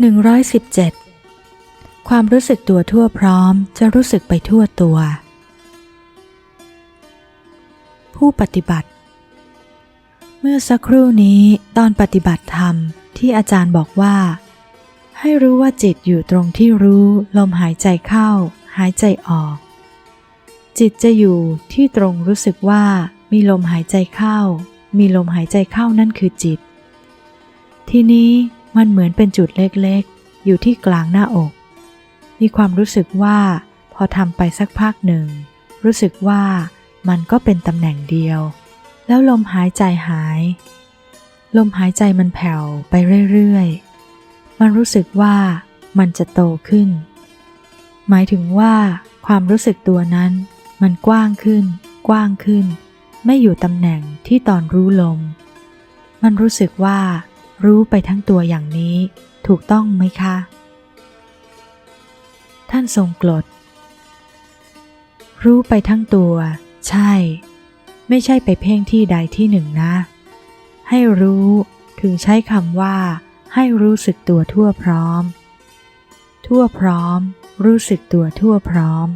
117 ความรู้สึกตัวทั่วพร้อมจะรู้สึกไปทั่วตัว ผู้ปฏิบัติ เมื่อสักครู่นี้ตอนปฏิบัติธรรมที่อาจารย์บอกว่า ให้รู้ว่าจิตอยู่ตรงที่รู้ลมหายใจเข้า หายใจออก จิตจะอยู่ที่ตรงรู้สึกว่ามีลมหายใจเข้า มีลมหายใจเข้านั่นคือจิต ทีนี้ มันเหมือนเป็นจุดเล็กๆ อยู่ที่กลางหน้าอก มีความรู้สึกว่าพอทำไปสักพักหนึ่ง รู้สึกว่ามันก็เป็นตำแหน่งเดียว แล้วลมหายใจหาย ลมหายใจมันแผ่วไปเรื่อยๆ มันรู้สึกว่ามันจะโตขึ้น หมายถึงว่าความรู้สึกตัวนั้นมันกว้างขึ้น กว้างขึ้น ไม่อยู่ตำแหน่งที่ตอนรู้ลม มันรู้สึกว่า รู้ไปทั้งตัวอย่างนี้ถูกต้องไหมคะ ท่านทรงกรดรู้ไปทั้งตัว ใช่ ไม่ใช่ไปเพ่งที่ใดที่หนึ่งนะ ให้รู้ถึงใช้คำว่า ให้รู้สึกตัวทั่วพร้อม ทั่วพร้อม รู้สึกตัวทั่วพร้อม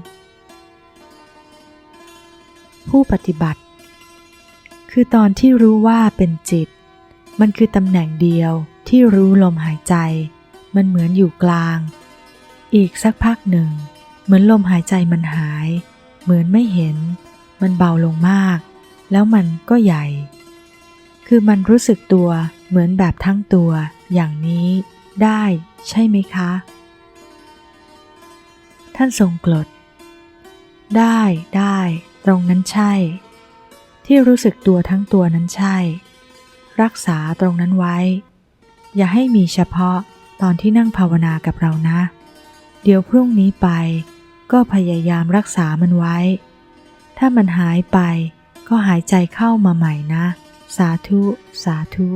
ผู้ปฏิบัติ คือตอนที่รู้ว่าเป็นจิต มันคือตำแหน่งเดียวที่รู้ลมหายใจ มันเหมือนอยู่กลาง อีกสักพักหนึ่ง เหมือนลมหายใจมันหาย เหมือนไม่เห็น มันเบาลงมาก แล้วมันก็ใหญ่ คือมันรู้สึกตัวเหมือนแบบทั้งตัว อย่างนี้ได้ใช่ไหมคะ ท่านทรงกรดได้ได้ ตรงนั้นใช่ ที่รู้สึกตัวทั้งตัวนั้นใช่ รักษาตรงนั้นไว้ อย่าให้มีเฉพาะตอนที่นั่งภาวนากับเรานะ เดี๋ยวพรุ่งนี้ไป ก็พยายามรักษามันไว้ ถ้ามันหายไปก็หายใจเข้ามาใหม่นะ สาธุ สาธุ